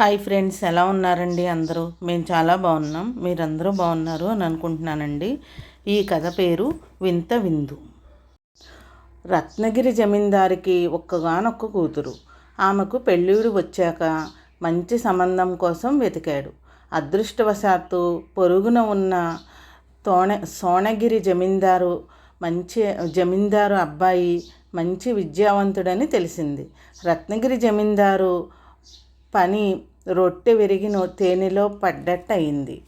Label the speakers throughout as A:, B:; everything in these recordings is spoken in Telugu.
A: హాయ్ ఫ్రెండ్స్ ఎలా ఉన్నారండి అందరూ? మేము చాలా బాగున్నాం. మీరందరూ బాగున్నారు అని అనుకుంటున్నానండి. ఈ కథ పేరు వింత విందు. రత్నగిరి జమీందారికి ఒక్కగానొక్క కూతురు. ఆమెకు పెళ్ళిడు వచ్చాక మంచి సంబంధం కోసం వెతికాడు. అదృష్టవశాత్తు పొరుగున ఉన్న తోణ సోణగిరి జమీందారు మంచి జమీందారు అబ్బాయి మంచి విద్యావంతుడని తెలిసింది. రత్నగిరి జమీందారు పని రొట్టె విరిగిన తేనెలో పడ్డట్టు అయింది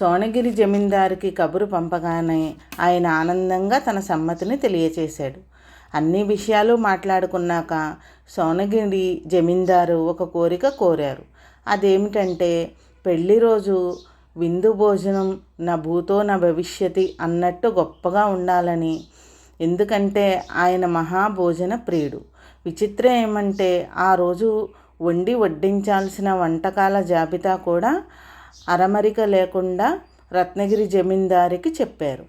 A: సోనగిరి జమీందారికి కబురు పంపగానే ఆయన ఆనందంగా తన సమ్మతిని తెలియచేశాడు. అన్ని విషయాలు మాట్లాడుకున్నాక సోనగిరి జమీందారు ఒక కోరిక కోరారు. అదేమిటంటే పెళ్ళి రోజు విందు భోజనం నా భూతో నా భవిష్యతి అన్నట్టు గొప్పగా ఉండాలని. ఎందుకంటే ఆయన మహాభోజన ప్రియుడు. విచిత్రం ఏమంటే ఆ రోజు వండి వడ్డించాల్సిన వంటకాల జాబితా కూడా అరమరిక లేకుండా రత్నగిరి జమీందారికి చెప్పారు.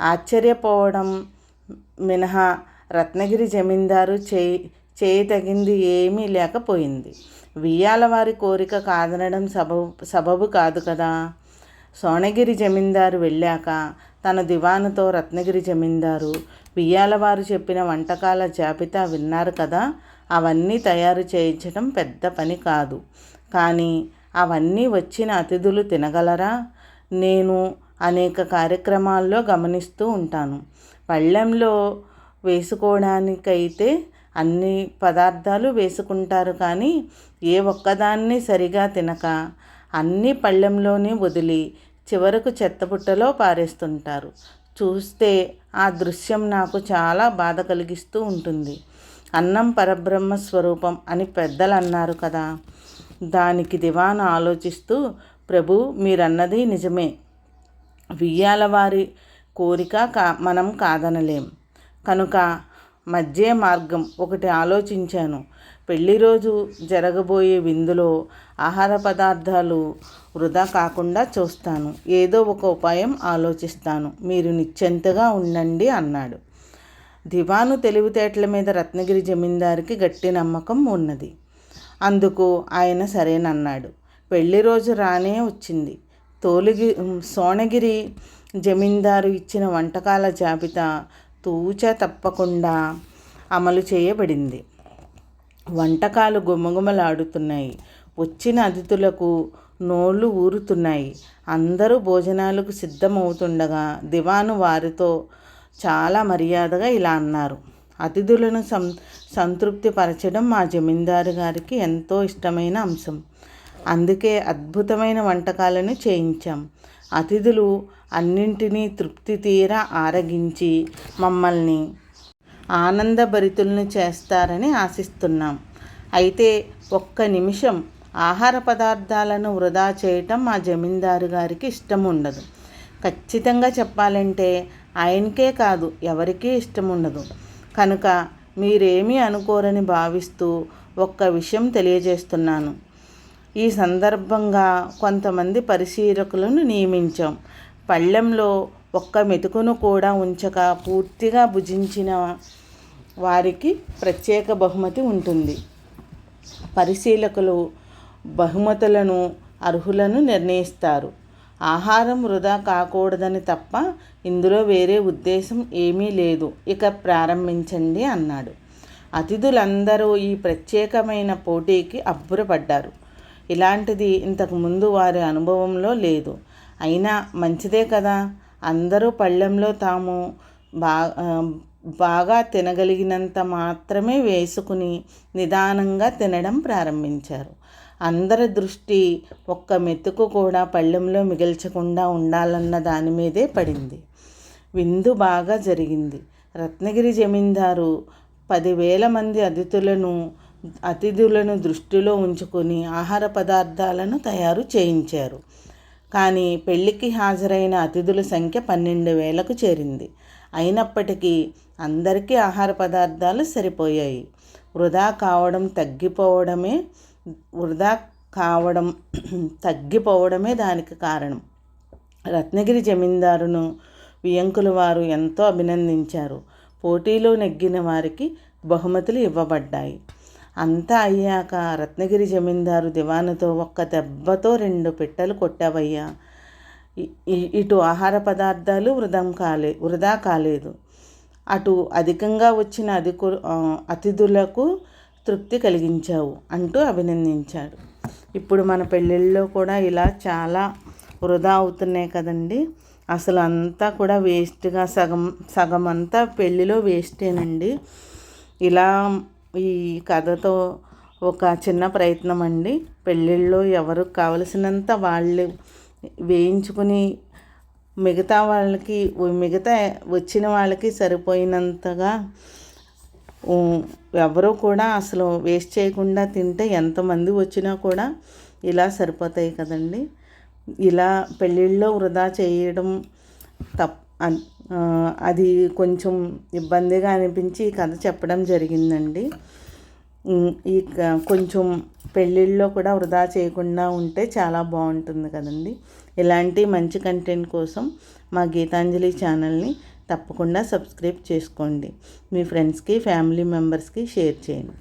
A: ఆశ్చర్యపోవడం మినహా రత్నగిరి జమీందారు చేయి చేయి తగింది ఏమీ లేకపోయింది. వియ్యాల వారి కోరిక కాదనడం సబబు సబబు కాదు కదా. సోనగిరి జమీందారు వెళ్ళాక తన దివానుతో రత్నగిరి జమీందారు వియ్యాలవారు చెప్పిన వంటకాల జాబితా విన్నారు కదా. అవన్నీ తయారు చేయించడం పెద్ద పని కాదు. కానీ అవన్నీ వచ్చిన అతిథులు తినగలరా? నేను అనేక కార్యక్రమాల్లో గమనిస్తూ ఉంటాను. పళ్ళెంలో వేసుకోవడానికైతే అన్ని పదార్థాలు వేసుకుంటారు కానీ ఏ ఒక్కదాన్ని సరిగా తినక అన్ని పళ్ళెంలోనే వదిలి చివరకు చెత్తపుట్టలో పారేస్తుంటారు. చూస్తే ఆ దృశ్యం నాకు చాలా బాధ కలిగిస్తూ ఉంటుంది. అన్నం పరబ్రహ్మ స్వరూపం అని పెద్దలు అన్నారు కదా. దానికి దివాను ఆలోచిస్తూ ప్రభు మీరన్నది నిజమే. వియ్యాల వారి కోరిక కా మనం కాదనలేం. కనుక మధ్య మార్గం ఒకటి ఆలోచించాను. పెళ్ళి రోజు జరగబోయే విందులో ఆహార పదార్థాలు వృధా కాకుండా చూస్తాను. ఏదో ఒక ఉపాయం ఆలోచిస్తాను. మీరు నిశ్చంతగా ఉండండి అన్నాడు. దివాను తెలివితేటల మీద రత్నగిరి జమీందారికి గట్టి నమ్మకం ఉన్నది. అందుకు ఆయన సరేనన్నాడు. పెళ్ళి రోజు రానే వచ్చింది. తోలిగి సోనగిరి జమీందారు ఇచ్చిన వంటకాల జాబితా తూచ తప్పకుండా అమలు చేయబడింది. వంటకాలు గుమగుమలాడుతున్నాయి. వచ్చిన అతిథులకు నోళ్ళు ఊరుతున్నాయి. అందరూ భోజనాలకు సిద్ధమవుతుండగా దివాను వారితో చాలా మర్యాదగా ఇలా అన్నారు. అతిథులను సం సంతృప్తిపరచడం మా జమీందారు గారికి ఎంతో ఇష్టమైన అంశం. అందుకే అద్భుతమైన వంటకాలను చేయించాం. అతిథులు అన్నింటినీ తృప్తి తీరా ఆరగించి మమ్మల్ని ఆనందభరితులను చేస్తారని ఆశిస్తున్నాం. అయితే ఒక్క నిమిషం ఆహార పదార్థాలను వృధా చేయటం మా జమీందారు గారికి ఇష్టం ఉండదు. ఖచ్చితంగా చెప్పాలంటే ఆయనకే కాదు ఎవరికీ ఇష్టం ఉండదు కనుక మీరేమీ అనుకోరని భావిస్తూ ఒక్క విషయం తెలియజేస్తున్నాను. ఈ సందర్భంగా కొంతమంది పరిశీలకులను నియమించాం. పళ్ళెంలో ఒక్క మెతుకును కూడా ఉంచక పూర్తిగా భుజించిన వారికి ప్రత్యేక బహుమతి ఉంటుంది. పరిశీలకులు బహుమతులను అర్హులను నిర్ణయిస్తారు. ఆహారం వృధా కాకూడదని తప్ప ఇందులో వేరే ఉద్దేశం ఏమీ లేదు. ఇక ప్రారంభించండి అన్నాడు. అతిథులందరూ ఈ ప్రత్యేకమైన పోటీకి అబ్బురపడ్డారు. ఇలాంటిది ఇంతకుముందు వారి అనుభవంలో లేదు. అయినా మంచిదే కదా. అందరూ పళ్ళెంలో తాము బా బాగా తినగలిగినంత మాత్రమే వేసుకుని నిదానంగా తినడం ప్రారంభించారు. అందరి దృష్టి ఒక్క మెతుకు కూడా పళ్ళెంలో మిగిల్చకుండా ఉండాలన్న దాని మీదే పడింది. విందు బాగా జరిగింది. రత్నగిరి జమీందారు పదివేల మంది అతిథులను అతిథులను దృష్టిలో ఉంచుకొని ఆహార పదార్థాలను తయారు చేయించారు. కానీ పెళ్ళికి హాజరైన అతిథుల సంఖ్య పన్నెండు వేలకు చేరింది. అయినప్పటికీ అందరికీ ఆహార పదార్థాలు సరిపోయాయి. వృధా కావడం తగ్గిపోవడమే వృధా కావడం తగ్గిపోవడమే దానికి కారణం. రత్నగిరి జమీందారును వియంకుల వారు ఎంతో అభినందించారు. పోటీలో నెగ్గిన వారికి బహుమతులు ఇవ్వబడ్డాయి. అంతా అయ్యాక రత్నగిరి జమీందారు దివానతో ఒక్క దెబ్బతో రెండు పిట్టలు కొట్టావయ్యా. ఇటు ఆహార పదార్థాలు వృధం కాలే వృధా కాలేదు. అటు అధికంగా వచ్చిన అధికు అతిథులకు తృప్తి కలిగించావు అంటూ అభినందించాడు. ఇప్పుడు మన పెళ్ళిళ్ళలో కూడా ఇలా చాలా వృధా అవుతున్నాయి కదండి. అసలు అంతా కూడా వేస్ట్గా సగం సగం అంతా పెళ్ళిలో వేస్టేనండి. ఇలా ఈ కథతో ఒక చిన్న ప్రయత్నం అండి. పెళ్ళిళ్ళలో ఎవరు కావలసినంత వాళ్ళు వేయించుకుని మిగతా వాళ్ళకి మిగతా వచ్చిన వాళ్ళకి సరిపోయినంతగా ఎవరు కూడా అసలు వేస్ట్ చేయకుండా తింటే ఎంతమంది వచ్చినా కూడా ఇలా సరిపోతాయి కదండి. ఇలా పెళ్ళిళ్ళలో వృధా చేయడం తప్ అది కొంచెం ఇబ్బందిగా అనిపించి ఈ కథ చెప్పడం జరిగిందండి. ఈ కొంచెం పెళ్ళిళ్ళలో కూడా వృధా చేయకుండా ఉంటే చాలా బాగుంటుంది కదండి. ఇలాంటి మంచి కంటెంట్ కోసం మా గీతాంజలి ఛానల్ని తప్పకుండా సబ్స్క్రైబ్ చేసుకోండి. మీ ఫ్రెండ్స్కి ఫ్యామిలీ మెంబర్స్కి షేర్ చేయండి.